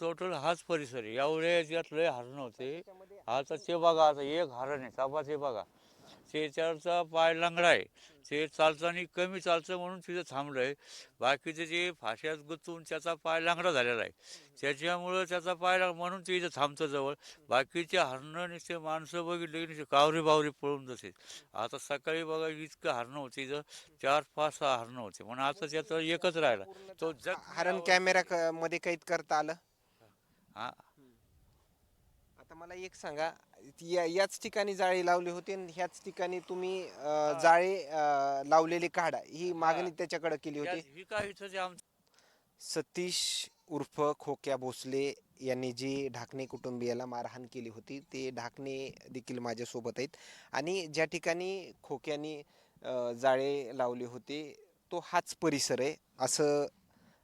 Total हाच परिसर आहे. एवढे याच्यात लय हरणं होते. आता ते बघा आता एक हरण आहे. चापा ते बघा. त्याच्यावरचा पाय लंगडा आहे. ते चालताना कमी चालतं म्हणून तिथं थांबलंय. बाकीचे जे फाश्यात गुंतून त्याचा पाय लांगडा झालेला आहे. त्याच्यामुळं त्याचा पाय लाग- म्हणून ते इथं थांबतं जवळ. बाकीचे हरणं नुसते माणसं बघितले की नुसते कावरी बावरी पळून जसे आता सकाळी बघा इतकं हरणं होते इथं. चार पाच सहा हरणं होते. म्हणून आता त्याचं एकच राहिला. तो जग हरण कॅमेरा मध्ये कैद करता आलं? हा. आता मला एक सांगा या- याच ठिकाणी जाळी लावली होती आणि ह्याच ठिकाणी तुम्ही अं, जाळे अं, लावलेली काढा. ही मागणी त्याच्याकडे केली होती. ही जे आमचं सतीश उर्फ खोक्या भोसले यांनी जी ढाकणे कुटुंबियाला मारहाण केली होती ते ढाकणे देखील माझ्यासोबत आहेत. आणि ज्या ठिकाणी खोक्यानी अं, जाळे लावले होते तो हाच परिसर आहे. असं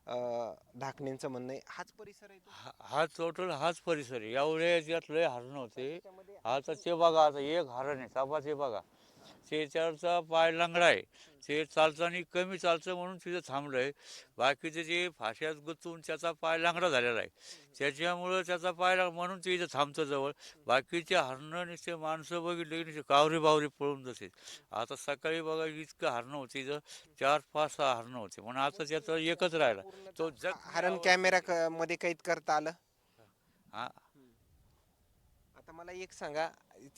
अं, ढाकणेंचं म्हणणं आहे. हाच परिसर आहे तो? हा हा टोटल हाच परिसर आहे. एवढे याच्यात लय हरणं होते. आता ते बघा आता एक हरण आहे. ते बघा. त्याच्यावरचा पाय लंगडा आहे ते चालताना कमी चालतं म्हणून तिथं थांबलंय. बाकीचे जे फाश्यात गुंतून त्याचा पाय लांगडा झालेला आहे. त्याच्यामुळं त्याचा पाय लाग- म्हणून ते इथं थांबतं जवळ. बाकीचे हरणं नुसते माणसं बघितले की नुसते कावरी बावरी पळून जसे आता सकाळी बघा इतकं हरणं होते इथं. चार पाच सहा हरणं होते. म्हणून आता त्याचं एकच राहिला. तो जग हरण कॅमेरा मध्ये कैद करता आलं? हा. आता मला एक सांगा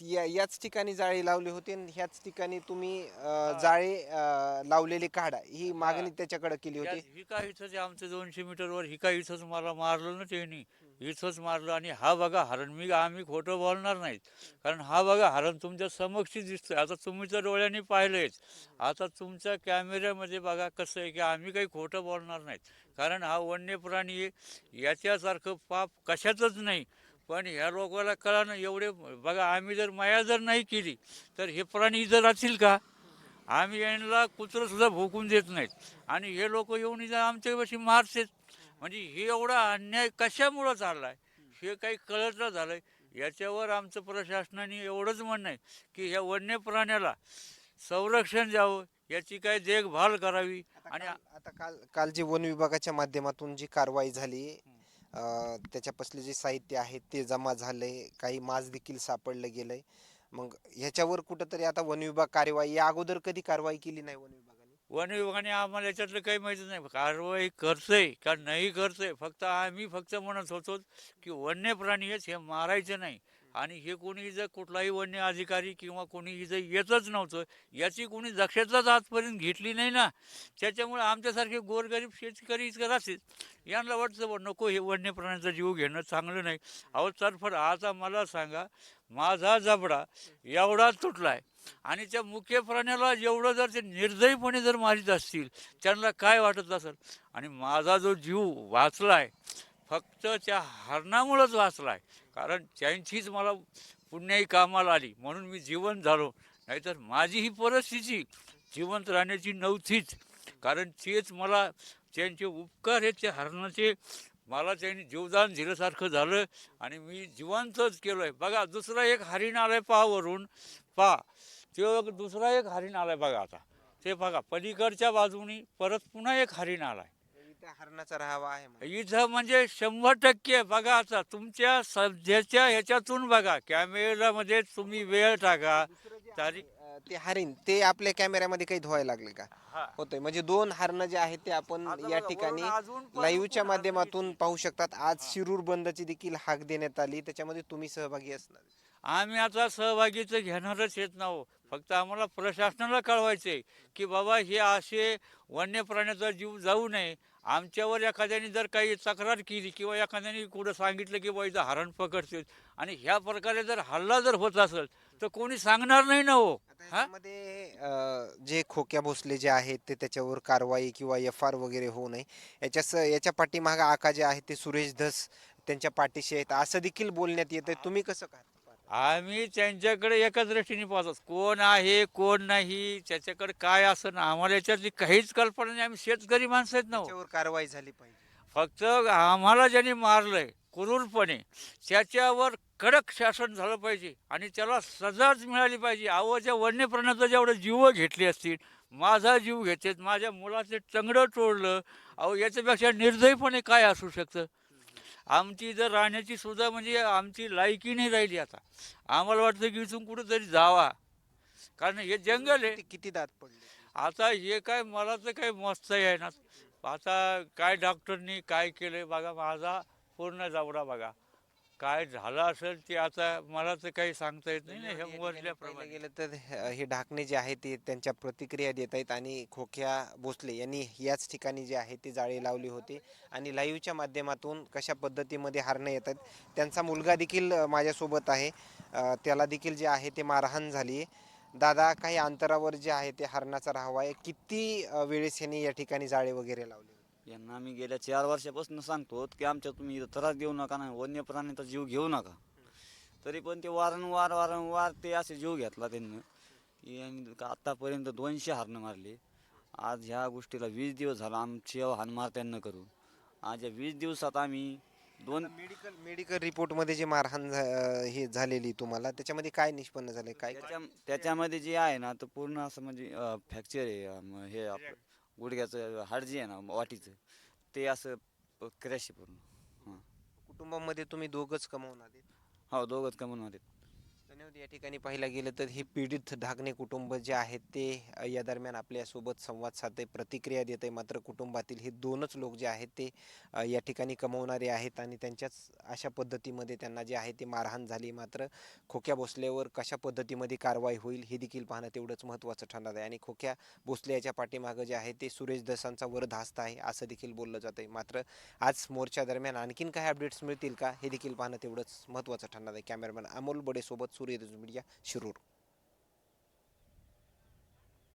या- याच ठिकाणी जाळी लावली होती आणि ह्याच ठिकाणी तुम्ही अं, जाळे अं, लावलेली काढा. ही मागणी त्याच्याकडे केली होती. त्यात ही काय इथं जे आमचं दोनशे मीटरवर ही काय इथंच मला मारलं ना त्यांनी. इथंच मारलं आणि हा बघा हरण मी आम्ही खोटं बोलणार नाहीत. कारण हा बघा हरण तुमच्या समक्ष दिसतोय. आता तुम्ही तर डोळ्यांनी पाहिलंयच. आता तुमच्या कॅमेऱ्यामध्ये बघा कसं आहे की आम्ही काही खोटं बोलणार नाहीत. कारण हा वन्य प्राणी आहे याच्यासारखं पाप कशातच नाही. पण ह्या लोकांना कळा ना एवढे बघा आम्ही जर माया जर नाही केली तर हे प्राणी इथं राहतील का? आम्ही यांना कुत्रं सुद्धा भोकून देत नाहीत. आणि हे लोक येऊन इथं आमच्यापाशी मारतात. म्हणजे हे एवढा अन्याय कशामुळं चाललाय हे काही कळत न झालंय. याच्यावर आमचं प्रशासनाने एवढंच म्हणणं आहे की ह्या वन्य प्राण्याला संरक्षण द्यावं याची काही देखभाल करावी. आणि आता काल काल जी वन विभागाच्या माध्यमातून जी कारवाई झाली त्याच्यापासले जे साहित्य आहे ते जमा झालंय काही मास देखील सापडलं गेलंय. मग ह्याच्यावर कुठंतरी आता वन विभाग कार्यवाही या अगोदर कधी कारवाई केली नाही वन विभागाने? वन विभागाने आम्हाला याच्यातलं काही माहिती नाही. कारवाई करतंय का नाही करतंय? फक्त आम्ही फक्त म्हणत होतो की वन्य प्राणी आहेत हे मारायचं नाही. आणि हे कोणी जर कुठलाही वन्य अधिकारी किंवा कोणी इथं येतच नव्हतं याची कोणी दक्षताच आजपर्यंत घेतली नाही ना. त्याच्यामुळे आमच्यासारखे गोरगरीब शेतकरी इतकं राहतील. यांना वाटतं बा नको हे वन्य प्राण्यांचा जीव घेणं चांगलं नाही. अहो चरफड आता मला सांगा माझा जबडा एवढा तुटलाय. आणि त्या मुख्य प्राण्याला एवढं जर ते निर्दयीपणे जर मारित असतील त्यांना काय वाटत असेल? आणि माझा जो जीव वाचलाय फक्त त्या हरणामुळंच वाचलाय. कारण त्यांचीच मला पुण्याही कामाला आली. म्हणून मी जिवंत झालो. नाहीतर माझी ही परिस्थिती जिवंत राहण्याची नव्हतीच. कारण तेच मला त्यांचे उपकार हे ते हरणाचे. मला त्यांनी जीवदान दिल्यासारखं झालं आणि मी जिवंतच केलं आहे बघा दुसरा एक हरिण आलाय पहा वरून. पहा तो दुसरा एक हरिण आलाय बघा आता. ते बघा पलीकडच्या बाजूनी परत पुन्हा एक हरिण आलाय. हरणाचा राहावा आहे. इथं म्हणजे शंभर टक्के बघा आता तुमच्या सध्याच्या ह्याच्यातून बघा कॅमेरामध्ये तुम्ही वेळ टाका. तारीख अं, ते हरिण ते आपल्या कॅमेऱ्यामध्ये काही धुवायला लागले का? हा. होतंय. म्हणजे दोन हरण जे आहेत ते आपण आता या बघा, ठिकाणी वरून अजून पण लाईव्हच्या माध्यमातून पाहू शकतात. आज शिरूर बंदची देखील हाक देण्यात आली. त्याच्यामध्ये तुम्ही सहभागी असणार. आम्ही आता सहभागीचं घेणारच येत नाहो फक्त आम्हाला प्रशासनाला कळवायचंय की बाबा हे असे वन्य प्राण्याचा जीव जाऊ नये. आमच्यावर एखाद्याने जर काही तक्रार केली किंवा एखाद्याने कुठं सांगितलं की इथं हरण पकडतील आणि ह्या प्रकारे जर हल्ला जर होत असेल तर कोणी सांगणार नाही ना हो? अं, जे खोक्या भोसले जे आहेत ते त्याच्यावर कारवाई किंवा एफ आर वगैरे होऊ नये. याच्या स- याच्या पाठीमागे आका जे आहेत ते सुरेश धस त्यांच्या पाठीशी आहेत. असं देखील बोलण्यात येतं तुम्ही कसं काय आम्ही त्यांच्याकडे एकाच दृष्टीने पाहतो कोण आहे कोण नाही त्याच्याकडे काय असं ना आम्हाला याच्यातली काहीच कल्पना नाही. आम्ही शेतकरी माणसं आहेत ना हो. त्याच्यावर कारवाई झाली पाहिजे. फक्त आम्हाला ज्यांनी मारलंय क्रूरपणे त्याच्यावर कडक शासन झालं पाहिजे आणि त्याला सजाच मिळाली पाहिजे. अहो त्या वन्य प्राण्याचा जेवढं जीव घेतले असतील माझा जीव घेतात माझ्या मुलाचे चंगडं तोडलं अहो याच्यापेक्षा निर्दयीपणे काय असू शकतं? आमची जर राहण्याची सुद्धा म्हणजे आमची लायकी नाही राहिली आता. आम्हाला वाटतं की इथून कुठंतरी जावा. कारण हे जंगल आहे. किती- दात पडले? आता हे काय मला तर काही मस्त आहे ना. आता काय डॉक्टरनी काय केलंय बघा माझा पूर्ण जबडा बघा. काय झालं असेल ते आता मला तर काही सांगता येत नाही ना हे मोजल्याप्रमाणे गेलं तर हे हे ढाकणे जे आहे ते त्यांच्या प्रतिक्रिया देत आहेत आणि खोक्या भोसले यांनी याच ठिकाणी जे आहे ते जाळी लावली होती. आणि लाईव्हच्या माध्यमातून कशा पद्धतीमध्ये हारणं येत आहेत त्यांचा मुलगा देखील अ, माझ्यासोबत आहे. अ, त्याला देखील जे आहे ते मारहाण झाली. दादा काही अंतरावर जे आहे ते हरणाचा राहावा. आहे किती अ, वेळेस यांनी या ठिकाणी जाळे वगैरे लावले? यांना आम्ही गेल्या चार वर्षापासून सांगतो की आमच्या तुम्ही इथं त्रास देऊ नका ना वन्य प्राण्याचा जीव घेऊ नका. तरी पण ते वारंवार वारंवार ते असे जीव घेतला त्यांनी. की का आत्तापर्यंत दोनशे हारणं मारले. आज ह्या गोष्टीला वीस दिवस झाला आमची हानमार त्यांना करू. आज या वीस दिवसात आम्ही दोन मेडिकल मेडिकल रिपोर्टमध्ये जे मारहाण झा- हे झालेली तुम्हाला त्याच्यामध्ये काय निष्पन्न झाले काय त्याच्या त्याच्यामध्ये जे आहे ना तर पूर्ण असं म्हणजे फ्रॅक्चर आहे अं, हे आपलं गुडघ्याचं हाड जे आहे ना वाटीचं ते असं क्रॅश आहे पूर्ण. कुटुंबामध्ये तुम्ही दोघच कमवणार. हो दोघंच कमवून होते धन्यवाद. या ठिकाणी पाहायला गेलं तर हे पीडित ढाकणे कुटुंब जे आहेत ते या दरम्यान आपल्यासोबत संवाद साधते प्रतिक्रिया देत आहे मात्र कुटुंबातील हे दोनच लोक जे आहेत ते या ठिकाणी कमवणारे आहेत आणि त्यांच्याच अशा पद्धतीमध्ये त्यांना जे आहे ते मारहाण झाली. मात्र खोक्या भोसल्यावर कशा पद्धतीमध्ये कारवाई होईल हे देखील पाहणं तेवढंच महत्त्वाचं ठरणार आहे. आणि खोक्या भोसले याच्या पाठीमागं जे आहे ते सुरेश दसांचा वर धास्त आहे असं देखील बोललं जातं आहे मात्र आज मोर्चा दरम्यान आणखीन काही अपडेट्स मिळतील का हे देखील पाहणं तेवढंच महत्त्वाचं ठरणार आहे. कॅमेरामॅन अमोल बडेसोबत सूर्य मीडिया शिरूर